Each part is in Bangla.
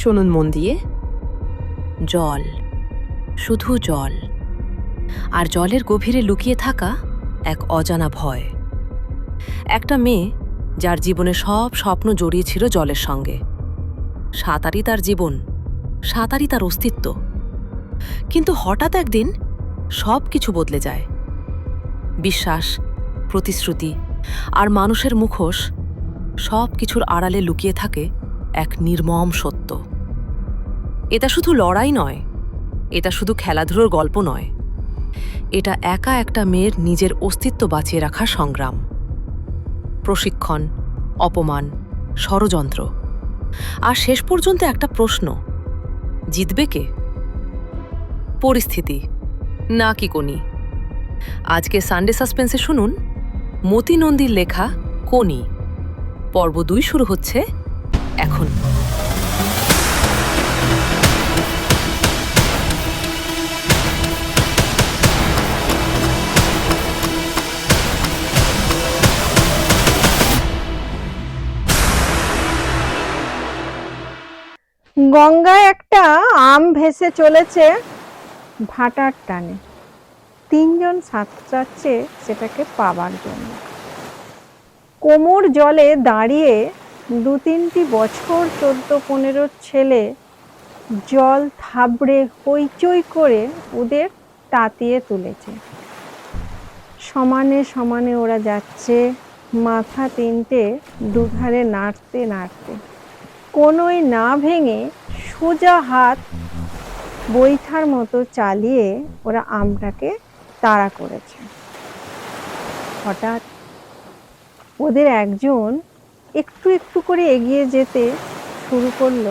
শুনুন মন দিয়ে। জল, শুধু জল। আর জলের গভীরে লুকিয়ে থাকা এক অজানা ভয়। একটা মেয়ে যার জীবনে সব স্বপ্ন জড়িয়েছিল জলের সঙ্গে। সাঁতারই তার জীবন, সাঁতারই তার অস্তিত্ব। কিন্তু হঠাৎ একদিন সব কিছু বদলে যায়। বিশ্বাস, প্রতিশ্রুতি আর মানুষের মুখোশ সব কিছুর আড়ালে লুকিয়ে থাকে এক নির্মম সত্য। এটা শুধু লড়াই নয়, এটা শুধু খেলাধুলোর গল্প নয়। এটা একা একটা মেয়ের নিজের অস্তিত্ব বাঁচিয়ে রাখার সংগ্রাম। প্রশিক্ষণ, অপমান, ষড়যন্ত্র। আর শেষ পর্যন্ত একটা প্রশ্ন, জিতবে কে? পরিস্থিতি, না কি কোনি আজকে সানডে সাসপেন্সে শুনুন মতি নন্দীর লেখা কোনি পর্ব দুই শুরু হচ্ছে এখন। গঙ্গায় একটা আম ভেসে চলেছে ভাটার টানে। তিনজন সাঁতরাচ্ছে সেটাকে পাবার জন্য। কোমর জলে দাঁড়িয়ে দু তিনটি বছর চোদ্দ পনেরো ছেলে জল থাবড়ে হইচই করে ওদের তাতিয়ে তুলেছে। সমানে সমানে ওরা যাচ্ছে, মাথা তিনটে দুধারে নাড়তে নাড়তে। কোনোই না ভেঙে সোজা হাত বৈঠার মতো চালিয়ে ওরা আমটাকে তাড়া করেছে। হঠাৎ ওদের একজন একটু একটু করে এগিয়ে যেতে শুরু করল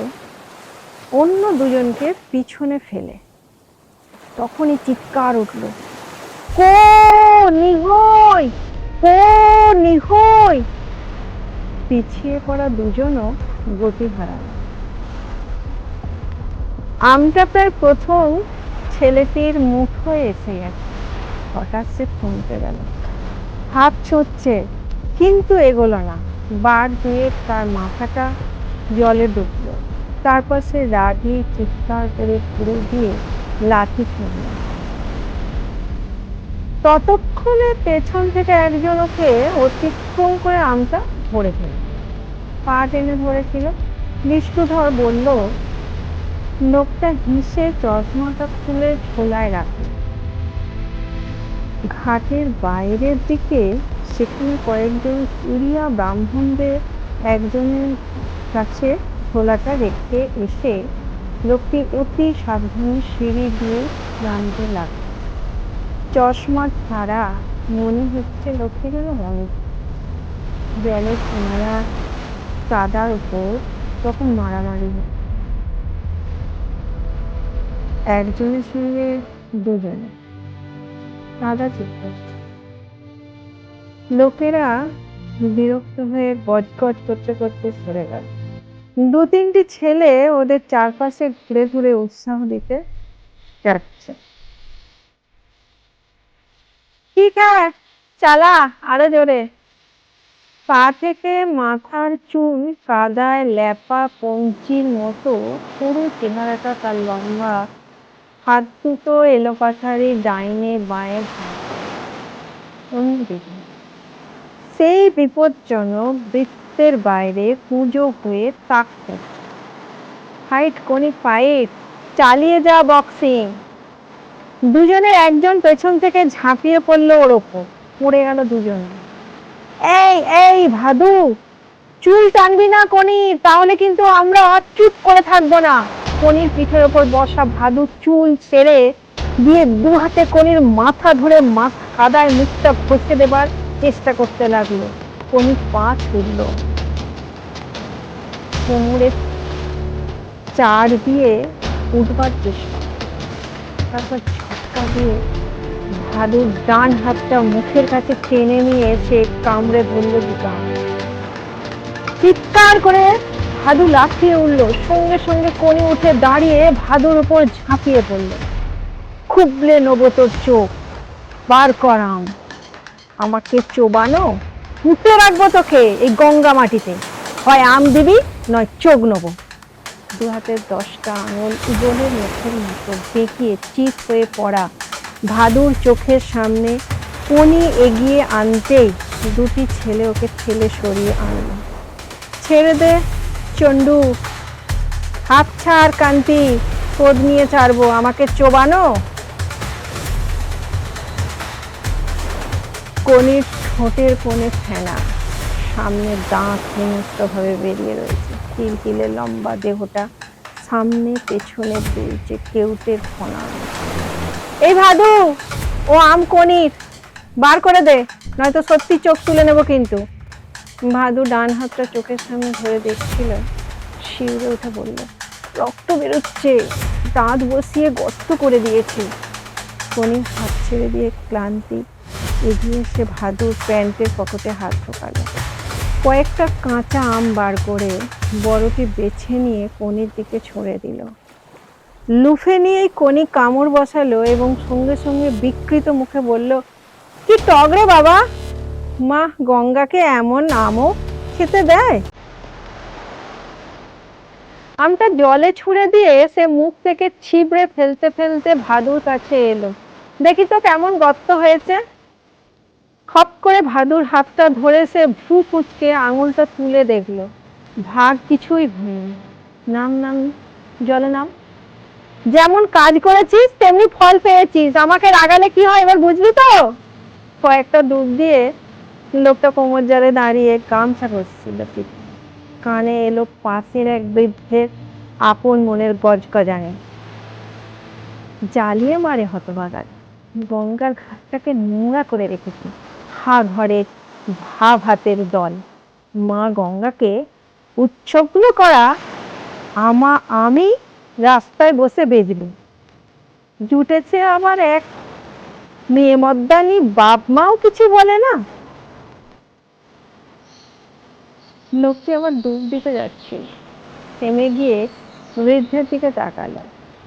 অন্য দুজনকে পিছনে ফেলে। তখনই চিৎকার উঠল, কো নিহই কো নিহই! পিছিয়ে পড়া দুজনও গতি হারালো। আমটা প্রায় প্রথম ছেলেটির মুঠোয় এসে গেছে। হঠাৎ সে থমকে গেল। হাত ছুটছে কিন্তু এগোলো না। বার দুয়ে তার মাথাটা জলে ডুবলো। তারপর সে রাগি চিৎকার করে পুরো দিয়ে লাঠি ছুঁড়ল। ততক্ষণে পেছন থেকে একজন ওকে অতিক্রম করে আমটা ধরে ফেলল। পা টেনে ধরেছিল। বিষ্ণুধর বলল, লোকটা হিসে চশমাটা খুলে ঝোলায় রাখে। ঘাটের বাইরের দিকে সেখানে কয়েকজন উড়িয়া ব্রাহ্মণদের একজনের কাছে ঝোলাটা রেখে এসে লোকটি অতি সাবধানে সিঁড়ি দিয়ে নামতে লাগল। চশমা ছাড়া মনে হচ্ছে লোকটি যেন মনে জলের কিনারা কাদার উপর তখন মারামারি একজনের সঙ্গে দুজনে কাদা চিৎকার লোকেরা বিরক্ত হয়ে গজগজ করতে করতে সরে গেল। দু তিনটি ছেলে ওদের চারপাশে ঘুরে ঘুরে উৎসাহ দিতে যাচ্ছে। ঠিক আছে চালা, আরও জোরে। পা থেকে মাথার চুল কাদায় ল্যাপা পঞ্চির মতো পুরো চেহারাটা তার লম্বা হাত দুটো এলোপাথারি ডাইনে বাঁয়ে সেই বিপজ্জনক বৃত্তের বাইরে পুজো হয়ে তাক ফাইট কোনি ফাইট চালিয়ে যা বক্সিং। দুজনের একজন পেছন থেকে ঝাঁপিয়ে পড়ল ওর ওপর। পড়ে গেল দুজন। এই এই, ভাদু, চুল টানবি না কনি, তাহলে কিন্তু আমরা চুপ করে থাকব না। কনির পিঠের ওপর বসা ভাদু চুল ছেড়ে দিয়ে দু হাতে কনির মাথা ধরে মাথা কাদায় মুখটা ঘষে দেবার চেষ্টা করতে লাগল। কনি পা ছুড়লো। কোমরে চার দিয়ে উঠবার চেষ্টা। তারপর ঝটকা দিয়ে ভাদুর ডান হাতটা মুখের কাছে টেনে নিয়ে সে কামড়ে ধরল দুটা চিৎকার করে ভাদু লাফিয়ে উঠল। সঙ্গে সঙ্গে কোণে উঠে দাঁড়িয়ে ভাদুর উপর ঝাঁপিয়ে পড়ল। খুবলে নেব তোর চোখ। বার কর আম আমাকে চোবানো, পুঁতে রাখব তোকে এই গঙ্গা মাটিতে। হয় আম দিবি, নয় চোখ নেব। দু হাতের দশটা আঙুল উগলের মুখের মতো বেঁকিয়ে চিত হয়ে পড়া ভাদুর চোখের সামনে কোনি এগিয়ে আনতেই দুটি ছেলে ওকে ঠেলে সরিয়ে আনলো। ছেড়ে দে চন্ডু হাত ছাড়, কান্তি। কোদ নিয়ে ছাড়বো। আমাকে চোবানো কনির ঠোঁটের কোণে ফেনা। সামনে দাঁত হিংস্রভাবে বেরিয়ে রয়েছে। কিলকিলে লম্বা দেহটা সামনে, পেছনে দুলছে কেউটের ফোনা। এই ভাদু, ও আম কনির, বার করে দে, নয়তো সত্যি চোখ তুলে নেব কিন্তু। ভাদু ডান হাতটা চোখের সামনে ধরে দেখছিল। শিউরে উঠে বলল, রক্ত বেরোচ্ছে, দাঁত বসিয়ে গর্ত করে দিয়েছি। কনির হাত ছেড়ে দিয়ে ক্লান্তি এগিয়ে সে ভাদুর প্যান্টের পকেটে হাত ঢোকালো। কয়েকটা কাঁচা আম বার করে বড়টি বেছে নিয়ে কনির দিকে ছড়ে দিল। লুফে নিয়েই কনি কামড় বসালো এবং সঙ্গে সঙ্গে বিকৃত মুখে বলল, কি টক রে বাবা! মা, গঙ্গাকে এমন আমও খেতে দেয়? আমটা জলে ছুঁড়ে দিয়ে সে মুখ থেকে ছিবড়ে ফেলতে ফেলতে ভাদুর কাছে এলো। দেখি তো কেমন গর্ত হয়েছে। খপ করে ভাদুর হাতটা ধরে সে ভ্রু কুচকে আঙুলটা তুলে দেখল। ভাগ কিছুই নাম নাম, জলে নাম। যেমন কাজ করেছিস, তেমনি ফল পেয়েছিস। আমাকে রাগালে কি হয় এবার বুঝলি তো? কয়েকটা ডুব দিয়ে লোকটা কোমর জালে দাঁড়িয়ে গামছা করছিল কানে এলো পাশের এক বৃদ্ধের আপন মনের গজগজানে। জ্বালিয়ে মারে হতভাগার গঙ্গার ঘাটটাকে নোংরা করে রেখেছি। ঘরে ভা ভাতের দল। মা গঙ্গাকে উৎসবগুলো করা আমা আমি রাস্তায় বসে বেজবো জুটেছে আমার এক মেয়ে মদ্দানি বাপ মাও কিছু বলে না। লোকটি আবার ডুব দিতে যাচ্ছে। থেমে গিয়ে বৃদ্ধের দিকে তাকালো।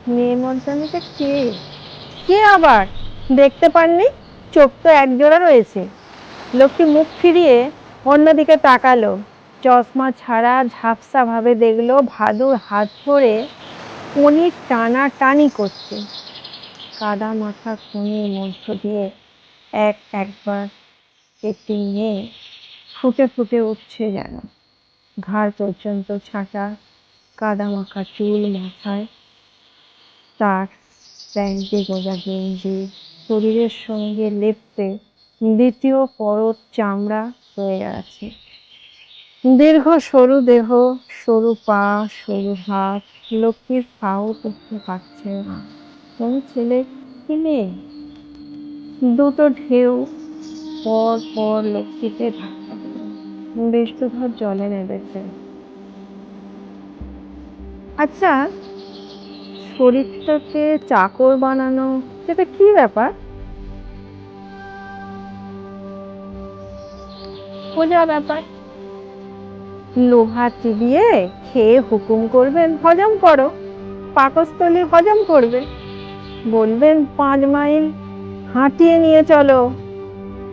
মেয়ে মদ্দানিটা কে? কে আবার? দেখতে পাননি? চোখ তো একজোড়া রয়েছে। লোকটি মুখ ফিরিয়ে অন্যদিকে তাকালো। চশমা ছাড়া ঝাপসা ভাবে দেখল ভাদুর হাত ধরে কনির টানা টানি করছে। কাদা মাথা কনির মধ্য দিয়ে এক একবার একটি মেয়ে ফুটে ফুটে উঠছে যেন। ঘাড় পর্যন্ত ছাঁটা কাদা মাখা চুল মাথায়। তার প্যান্টে গোজা গেঞ্জি, শরীরের সঙ্গে লেপতে দ্বিতীয় পরত চামড়া হয়ে আছে। দীর্ঘ সরু দেহ, সরু পা, সরু হাত লক্ষ্মীর পাও করতে পারছে না। কোন ছেলে? কি দুটো ঢেউ পর পর লক্ষ্মীতে দিল। জলে নেমেছে আচ্ছা শরীরটাকে চাকর বানানো সেটা কি ব্যাপার? সোজা ব্যাপার। লোহা চিবিয়ে খেয়ে হুকুম করবেন, হজম করো। পাকস্থলী হজম করবে বলবেন, পাঁচ মাইল হাঁটিয়ে নিয়ে চলো।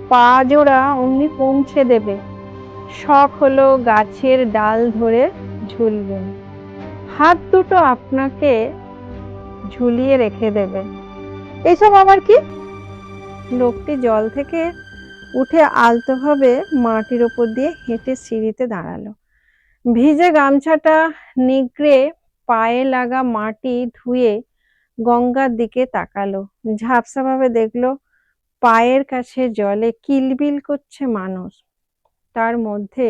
পা জোড়া অমনি পৌঁছে দেবে। শখ হলো গাছের ডাল ধরে ঝুলবেন। হাত দুটো আপনাকে ঝুলিয়ে রেখে দেবে। এসব আবার কি? লোকটি জল থেকে উঠে আলতোভাবে মাটির ওপর দিয়ে হেঁটে সিঁড়িতে দাঁড়াল। ভিজে গামছাটা নিগড়ে পায়ে লাগা মাটি ধুয়ে গঙ্গার দিকে তাকালো। ঝাপসাভাবে দেখল, পায়ের কাছে জলে কিলবিল করছে মানুষ। তার মধ্যে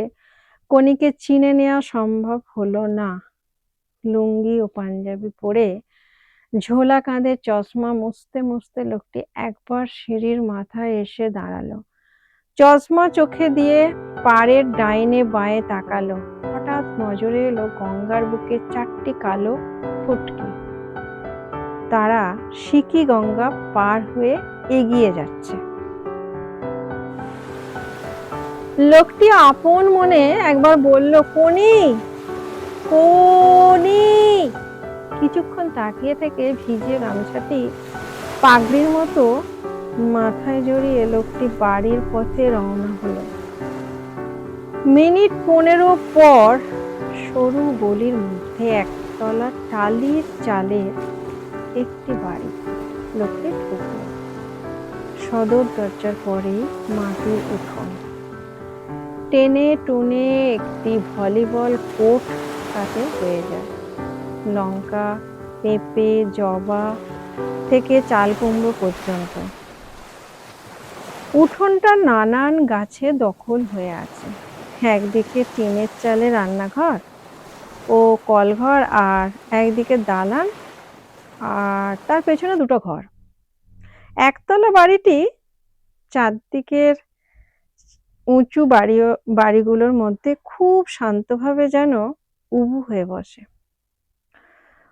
কণিকে চিনে নেওয়া সম্ভব হলো না। লুঙ্গি ও পাঞ্জাবি পরে ঝোলা কাঁধে চশমা মুছতে মুছতে লোকটি একবার সিঁড়ির মাথায় এসে দাঁড়াল। চশমা চোখে দিয়ে পাড়ের ডাইনে বাঁয়ে তাকালো। হঠাৎ নজরে এলো গঙ্গার বুকে চারটি কালো ফুটকি। তারা সিকি গঙ্গা পার হয়ে এগিয়ে যাচ্ছে। লোকটি আপন মনে একবার বলল, কোনি? কোনি? কিছুক্ষণ তাকিয়ে থেকে ভিজে গামছাটি পাগড়ির মতো মাথায় জড়িয়ে লোকটি বাড়ির পথে রওনা হলো। মিনিট পনেরো পর সরু গলির মধ্যে একতলা টালির চালের একটি বাড়ি। লোকটি ঢুকলো। সদর দরজার পরে মাটির উঠোন টেনে টুনে একটি ভলিবল কোর্ট তাতে হয়ে যায়। লঙ্কা, পেঁপে, জবা থেকে চাল কুমড়ো পর্যন্ত। উঠোনটা নানান গাছে দখল হয়ে আছে। একদিকে টিনের চালে রান্নাঘর ও কলঘর আর একদিকে দালান আর তার পেছনে দুটো ঘর। একতলা বাড়িটি চারদিকের উঁচু বাড়ি বাড়িগুলোর মধ্যে খুব শান্তভাবে যেন উবু হয়ে বসে।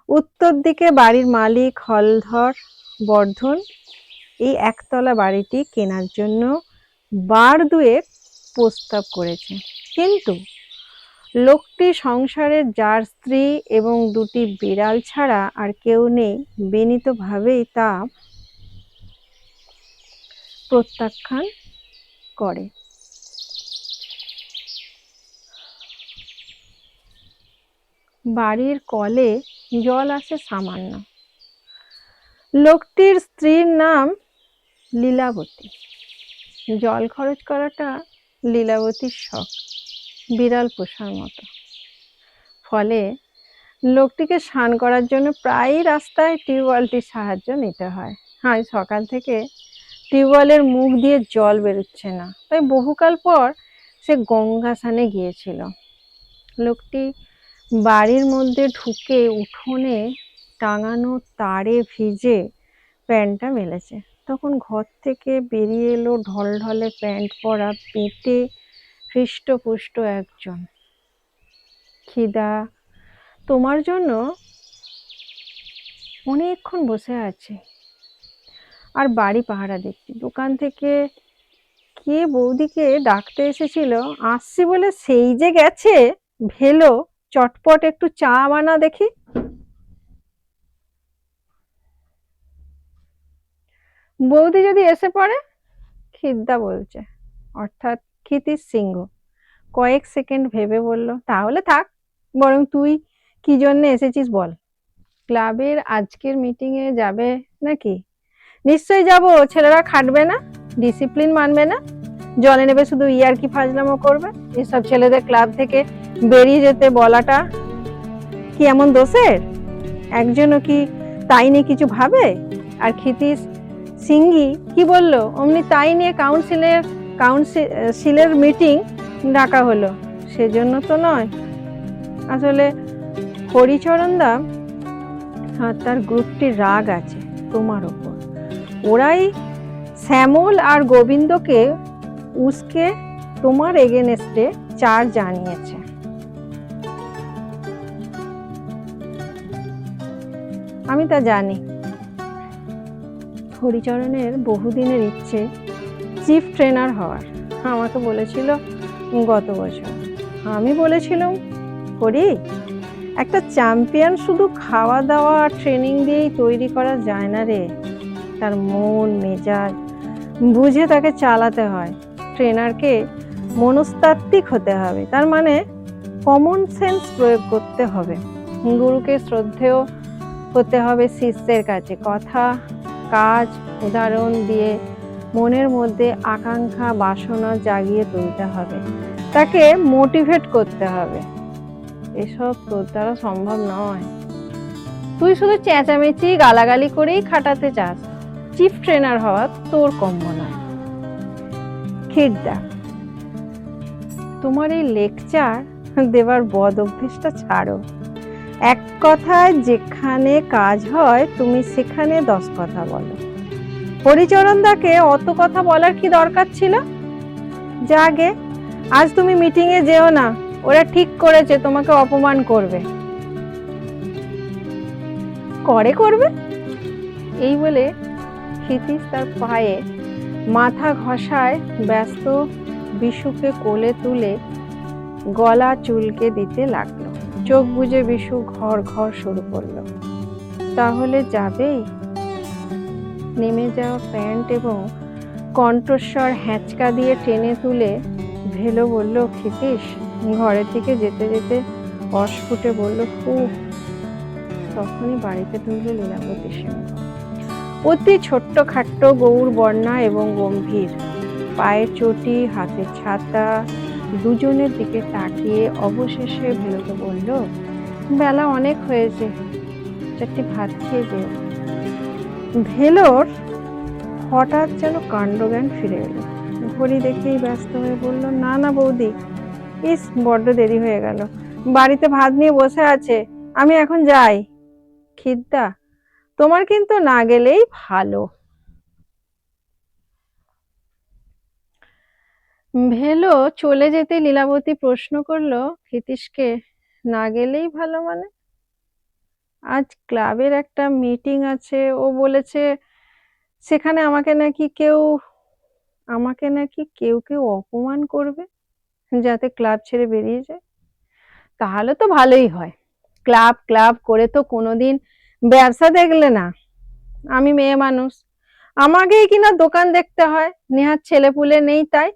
উত্তর দিকে বাড়ির মালিক হলধর বর্ধন এই একতলা বাড়িটি কেনার জন্য বার দুয়েক প্রস্তাব করেছে। কিন্তু লোকটি সংসারের যার স্ত্রী এবং দুটি বিড়াল ছাড়া আর কেউ নেই, বিনীতভাবেই তা প্রত্যাখ্যান করে। বাড়ির কলে জল আসে সামান্য। লোকটির স্ত্রীর নাম লীলাবতী। জল খরচ করাটা লীলাবতীর শখ, বিড়াল পোষার মতো। ফলে লোকটিকে স্নান করার জন্য প্রায়ই রাস্তায় টিউবওয়েলটির সাহায্য নিতে হয়। হ্যাঁ সকাল থেকে টিউবওয়েলের মুখ দিয়ে জল বেরোচ্ছে না। তাই বহুকাল পর সে গঙ্গা স্নানে গিয়েছিল। লোকটি বাড়ির মধ্যে ঢুকে উঠোনে টাঙানো তারে ভিজে প্যান্টটা মেলেছে। তখন ঘর থেকে বেরিয়ে এলো ঢলঢলে প্যান্ট পরা পেটে হৃষ্টপুষ্ট একজন। খিদা, তোমার জন্য অনেকক্ষণ বসে আছে। আর বাড়ি পাহারা দেখছি। দোকান থেকে কে বৌদিকে ডাকতে এসেছিল? আসছি বলে সেই যে গেছে, ভেলো, চটপট একটু চা বানা দেখি। বৌদি যদি এসে পড়ে, খিদ্দা বলছে। অর্থাৎ ক্ষিতির সিংহ। কয়েক সেকেন্ড ভেবে বলল, তাহলে থাক, বরং তুই কি জন্য এসেছিস বল। ক্লাবের আজকের মিটিংয়ে যাবে নাকি? নিশ্চয়ই যাব, ছেলেরা খাটবে না, ডিসিপ্লিন মানবে না। জলে নেবে শুধু ইয়ার কি ফাজলামো করবে। এসব ছেলেদের ক্লাব থেকে বেরিয়ে যেতে বলাটা কি এমন দোষের? একজনও কি তাই নিয়ে কিছু ভাবে? আর ক্ষিতিশ সিঙ্গি? কি বলল? অমনি তাই নিয়ে কাউন্সিলের কাউন্সিলের মিটিং ডাকা হলো। সেজন্য তো নয়। আসলে হরিচরণদা আর তার গ্রুপটির রাগ আছে তোমার ওপর। ওরাই শ্যামল আর গোবিন্দকে উসকে তোমার এগেনেস্টে চার জানিয়েছে। আমি তা জানি। হরিচরণের বহুদিনের ইচ্ছে চিফ ট্রেনার হওয়ার। আমাকে বলেছিল, গত বছর। আমি বলেছিলাম হরি একটা চ্যাম্পিয়ন শুধু খাওয়া দাওয়া আর ট্রেনিং দিয়েই তৈরি করা যায় না রে। তার মন, মেজাজ, বুঝে তাকে চালাতে হয়। ট্রেনারকে মনস্তাত্ত্বিক হতে হবে। তার মানে কমন সেন্স প্রয়োগ করতে হবে। গুরুকে শ্রদ্ধেয় হতে হবে শিষ্যের কাছে। কথা কাজ উদাহরণ দিয়ে মনের মধ্যে আকাঙ্ক্ষা, বাসনা জাগিয়ে তুলতে হবে। তাকে মোটিভেট করতে হবে। এসব তোর দ্বারা সম্ভব নয়। তুই শুধু চেঁচামেচি, গালাগালি করেই খাটাতে চাস। চিফ ট্রেনার হওয়া তোর কম্য নয়। খিরদা তোমার এই লেকচার দেবার বদ অভ্যেসটা ছাড়ো। এক কথায় যেখানে কাজ হয়, তুমি সেখানে দশ কথা বলো। হরিচরণ দাকে অত কথা বলার কি দরকার ছিল? যাগে আজ তুমি মিটিং এ যেও না, ওরা ঠিক করেছে, তোমাকে অপমান করবে। করে করবে? এই বলে ক্ষিতিশ তার পায়ে মাথা ঘষায় ব্যস্ত বিশুকে কোলে তুলে গলা চুলকে দিতে লাগল। চোখ বুজে বিশু ঘর ঘর শুরু করল। তাহলে যাবেই? নেমে যাওয়া প্যান্ট এবং কণ্ঠস্বর হ্যাঁচকা দিয়ে টেনে তুলে ভেলো বলল ক্ষিতীশ ঘরের দিকে যেতে যেতে অস্ফুটে বলল খুব তখনই বাড়িতে ঢুকলো লীলাবতী সিংহ অতি ছোট্ট খাট্ট গৌর বর্ণা এবং গম্ভীর। পায়ের চটি, হাতে ছাতা দুজনের দিকে তাকিয়ে অবশেষে ভেলোকে বলল, বেলা অনেক হয়েছে, চারটি ভাত খেয়ে যেও। ভেলোর হঠাৎ যেন কাণ্ডজ্ঞান ফিরে এলো। ঘড়ি দেখেই ব্যস্ত হয়ে বলল, না না, বৌদি, ইস, বড্ড দেরি হয়ে গেল। বাড়িতে ভাত নিয়ে বসে আছে, আমি এখন যাই। খিদ্দা, তোমার কিন্তু না গেলেই ভালো। ভেলো চলে যেতে লীলাবতী প্রশ্ন করল ক্ষিতীশকে না গেলেই ভালো মানে? আজ ক্লাবের একটা মিটিং আছে, ও বলেছে সেখানে আমাকে নাকি কেউ, আমাকে নাকি কেউ কেউ অপমান করবে যাতে ক্লাব ছেড়ে বেরিয়ে যায়। তাহলে তো ভালোই হয়। ক্লাব ক্লাব করে তো কোনোদিন ব্যবসা দেখলে না। আমি মেয়ে মানুষ। আমাকেই কিনা দোকান দেখতে হয়। নেহার ছেলেপুলে নেই তাই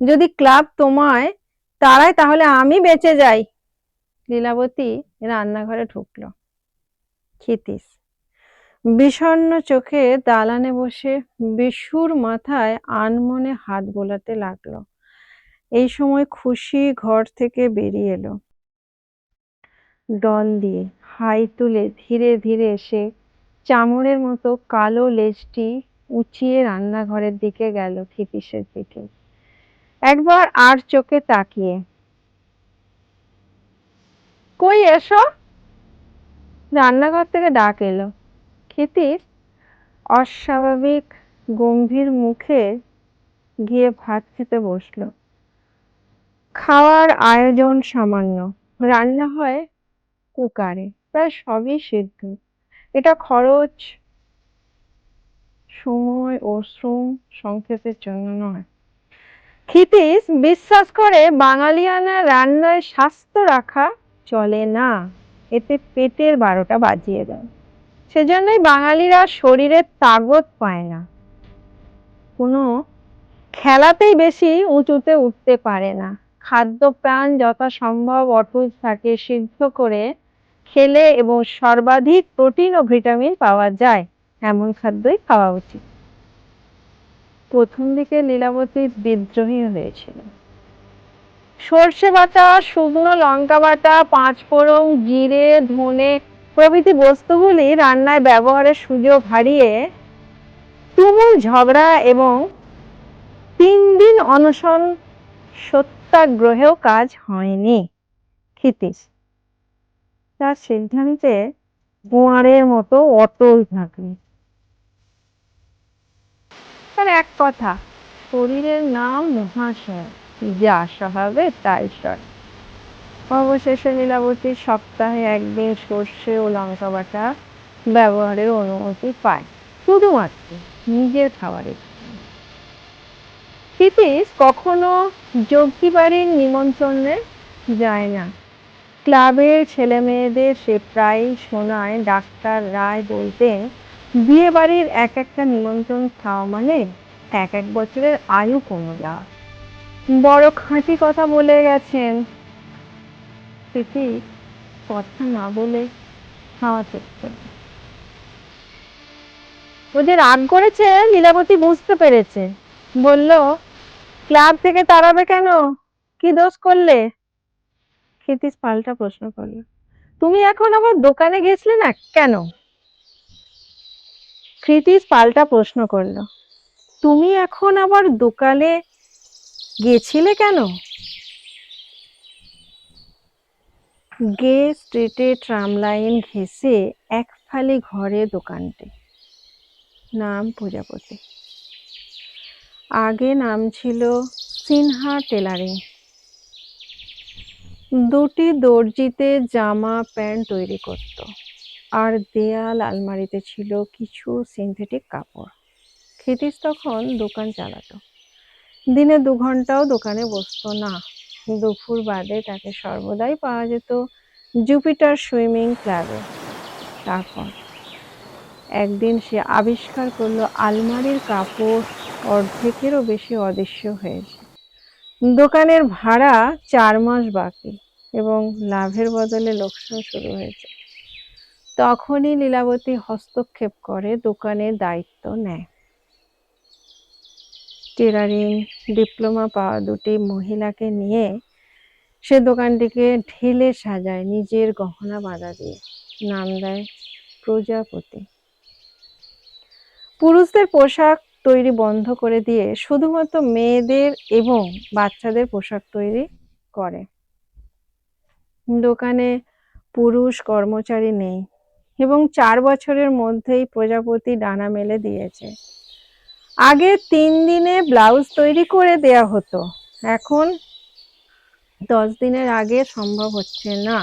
যদি ক্লাব তোমায় তারাই তাহলে আমি বেঁচে যাই। লীলাবতী রান্নাঘরে ঢুকলো। ক্ষিতীশ বিষণ্ণ চোখে দালানে বসে বেসুর মাথায় আনমনে হাত বোলাতে লাগল। এই সময় খুশি ঘর থেকে বেরিয়ে এলো। ডল দিয়ে হাই তুলে ধীরে ধীরে এসে চামড়ের মতো কালো লেজটি উঁচিয়ে রান্নাঘরের দিকে গেল ক্ষিতীশের দিকে একবার আর চোখে তাকিয়ে। কই এসো? রান্নাঘর থেকে ডাক এলো। ক্ষিতীশ অস্বাভাবিক গম্ভীর মুখে গিয়ে ভাত খেতে বসল। খাওয়ার আয়োজন সামান্য। রান্না হয় কুকারে। প্রায় সবই সিদ্ধ। এটা খরচ, সময় ও শ্রম সংক্ষেপের জন্য নয়। ক্ষিতীশ বিশ্বাস করে বাঙালিয়ানা রান্নায় স্বাস্থ্য রাখা চলে না। এতে পেটের বারোটা বাজিয়ে দেয়। সেজন্যই বাঙালিরা শরীরের তাগত পায় না। কোনো খেলাতেই বেশি উঁচুতে উঠতে পারে না। খাদ্য খাদ্যপ্রাণ যথাসম্ভব অটুট থাকে, সিদ্ধ করে খেলে এবং সর্বাধিক প্রোটিন ও ভিটামিন পাওয়া যায়। এমন খাদ্যই খাওয়া উচিত। প্রথম দিকে লীলাবতী বিদ্রোহী হয়েছিল। সর্ষে বাটা, শুকনো লঙ্কা বাটা পাঁচফোড়ন জিরে, ধনে প্রভৃতি বস্তুগুলি রান্নায় ব্যবহারের সুযোগ হারিয়ে তুমুল ঝগড়া এবং তিন দিন অনশন সত্যাগ্রহেও কাজ হয়নি। ক্ষিতীশ, তার সিদ্ধান্তে গোয়ারের মতো অটল থাকবে। তার এক কথা, শরীরের নাম মহাশয়, যা স্বভাবে তাই সয় অবশেষে লীলাবতী সপ্তাহে একদিন সর্ষে ও লঙ্কা বাটা ব্যবহারের অনুমতি পায়। শুধুমাত্র নিজের খাবারের। ক্ষিতীশ কখনো যোগ্যী বাড়ির নিমন্ত্রণে যায় না। ক্লাবের ছেলে মেয়েদের সে প্রায়ই শোনায় ডাক্তার রায় বলতেন বিয়ে বাড়ির এক একটা নিমন্ত্রণ খাওয়া মানে এক এক বছরের আয়ু কমে যাওয়া। বড় খাঁটি কথা বলে গেছেন। স্মৃতি কথা না বলে খাওয়া চেষ্টা ও যে রাগ করেছে, লীলাবতী বুঝতে পেরেছে। বলল, ক্লাব থেকে তাড়াবে কেন? কি দোষ করলে? ক্ষিতীশ পাল্টা প্রশ্ন করল, তুমি এখন আবার দোকানে গেছিলে না কেন? ক্ষিতীশ পাল্টা প্রশ্ন করল, তুমি এখন আবার দোকানে গেছিলে কেন? গে স্ট্রিটে ট্রাম লাইন ঘেঁষে এক ফালি ঘরে দোকানটি। নাম প্রজাপতি। আগে নাম ছিল সিনহা টেলারিং। দুটি দর্জিতে জামা প্যান্ট তৈরি করত। আর দেয়াল আলমারিতে ছিল কিছু সিনথেটিক কাপড়। ক্ষিতীশ তখন দোকান চালাতো। দিনে দু ঘন্টাও দোকানে বসতো না। দুপুর বাদে তাকে সর্বদাই পাওয়া যেত জুপিটার সুইমিং ক্লাবে। তারপর একদিন সে আবিষ্কার করল আলমারির কাপড় অর্ধেকেরও বেশি অদৃশ্য হয়েছে। দোকানের ভাড়া চার মাস বাকি এবং লাভের বদলে লোকসান শুরু হয়েছে। তখনই লীলাবতী হস্তক্ষেপ করে দোকানের দায়িত্ব নেয়। টেরারিং ডিপ্লোমা পাওয়া দুটি মহিলাকে নিয়ে সে দোকানটিকে ঢেলে সাজায় নিজের গহনা বাঁধা দিয়ে। নাম দেয় প্রজাপতি। পুরুষদের পোশাক তৈরি বন্ধ করে দিয়ে শুধুমাত্র মেয়েদের এবং বাচ্চাদের পোশাক তৈরি করে। দোকানে পুরুষ কর্মচারী নেই। এবং চার বছরের মধ্যেই প্রজাপতি ডানা মেলে দিয়েছে। আগে তিন দিনে ব্লাউজ তৈরি করে দেয়া হতো। এখন দশ দিনের আগে সম্ভব হচ্ছে না।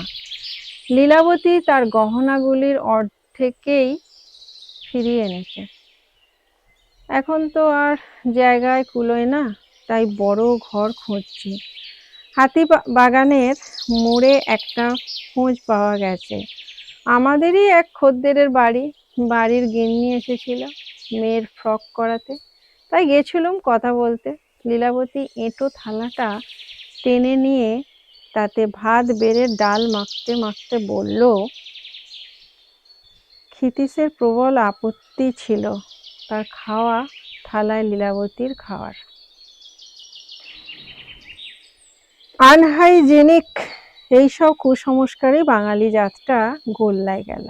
লীলাবতী তার গহনাগুলির অর্ধেকেই ফিরিয়ে এনেছে। এখন তো আর জায়গায় কুলোয় না, তাই বড় ঘর খুঁজছি। হাতি বাগানের মোড়ে একটা খোঁজ পাওয়া গেছে। আমাদেরই এক খদ্দেরের বাড়ি। বাড়ির গিন্নি এসেছিল মেয়ের ফ্রক করাতে। তাই গেছিলুম কথা বলতে। লীলাবতী এঁটো থালাটা টেনে নিয়ে তাতে ভাত বেড়ে ডাল মাখতে মাখতে বলল, ক্ষিতীশের প্রবল আপত্তি ছিল তার খাওয়া থালায় লীলাবতীর খাওয়ার। আনহাইজেনিক এইসব কুসংস্কারে বাঙালি জাতটা গোল্লায় গেল।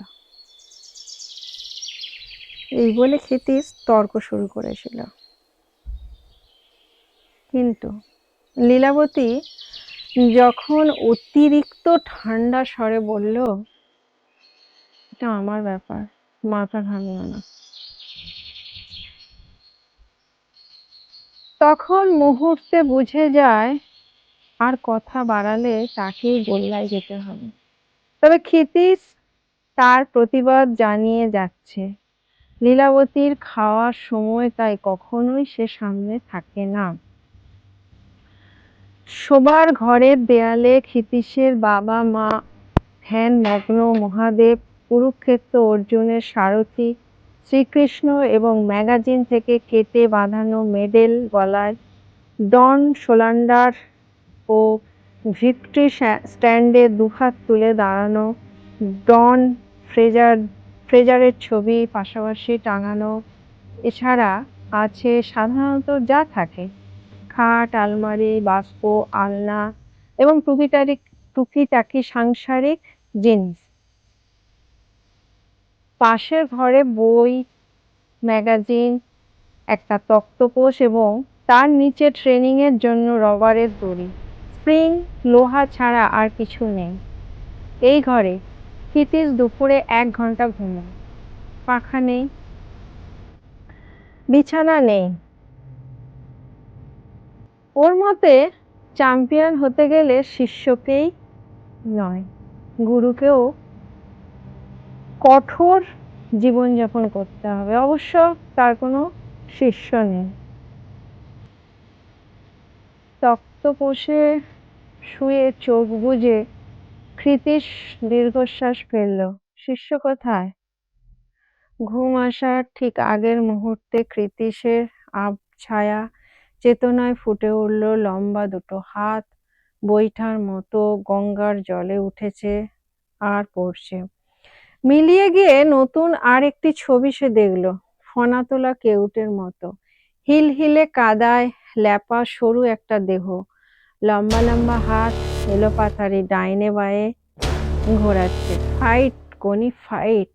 এই বলে ক্ষিতীশ তর্ক শুরু করেছিল। কিন্তু লীলাবতী যখন অতিরিক্ত ঠান্ডা স্বরে বলল, এটা আমার ব্যাপার, মাথা ঘামিও না। তখন মুহূর্তে বুঝে যায় আর কথা বাড়ালে তাকেই গোল্লায় যেতে হবে। তবে ক্ষিতীশ তার প্রতিবাদ জানিয়ে যাচ্ছে। লীলাবতীর খাওয়ার সময় তাই কখনোই সে সামনে থাকে না। শোবার ঘরের দেয়ালে ক্ষিতীশের বাবা মা, ধ্যান, মগ্ন মহাদেব, কুরুক্ষেত্র অর্জুনের সারথি, শ্রীকৃষ্ণ এবং ম্যাগাজিন থেকে কেটে বাঁধানো মেডেল গলায় ডন সোলান্ডার ও ভিক্টরি স্ট্যান্ডে দুহাত তুলে দাঁড়ানো ডন ফ্রেজার, ফ্রেজারের ছবি পাশাপাশি টাঙানো। এছাড়া আছে সাধারণত যা থাকে, খাট, আলমারি বাস্ক আলনা এবং টুকিটারি টুকিটাকি সাংসারিক জিনিস। পাশের ঘরে বই, ম্যাগাজিন, একটা তক্তপোষ এবং তার নিচে ট্রেনিং এর জন্য রবারের দড়ি। স্প্রিং, লোহা ছাড়া আর কিছু নেই। এই ঘরে ক্ষিতীশ দুপুরে এক ঘণ্টা ঘুমায়। পাখা নেই। বিছানা নেই। ওর মতে চ্যাম্পিয়ন হতে গেলে শিষ্যকেই নয়, গুরুকেও কঠোর জীবনযাপন করতে হবে। অবশ্য তার কোনো শিষ্য নেই। তক্তপোষে শুয়ে চোখ বুজে ক্ষিতীশ দীর্ঘশ্বাস ফেলল। শিষ্য কোথায়? ঘুম আসার ঠিক আগের মুহূর্তে কৃতীশের আবছায়া চেতনায় ফুটে উঠল লম্বা দুটো হাত। বৈঠার মতো গঙ্গার জলে উঠেছে আর পড়ছে। মিলিয়ে গিয়ে নতুন আর একটি ছবি সে দেখল ফনা তোলা কেউটের মতো। হিল হিলে কাদায় ল্যাপা সরু একটা দেহ। লম্বা লম্বা হাত এলোপাথারি ডাইনে বায়ে ঘোরাচ্ছে। ফাইট, কোনি ফাইট।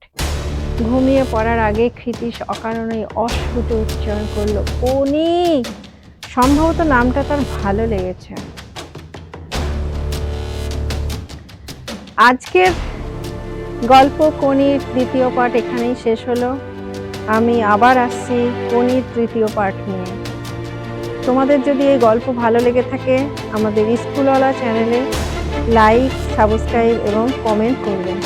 ঘুমিয়ে পড়ার আগে ক্ষিতীশ অকারণেই অস্ফুটে উচ্চারণ করল, কোনি! সম্ভবত নামটা তার ভালো লেগেছে। আজকের গল্প কনির দ্বিতীয় পাঠ এখানেই শেষ হলো। আমি আবার আসছি কনির তৃতীয় পাঠ নিয়ে। তোমাদের যদি এই গল্প ভালো লেগে থাকে, আমাদের স্কুলওয়ালা চ্যানেলে লাইক সাবস্ক্রাইব এবং কমেন্ট করবেন।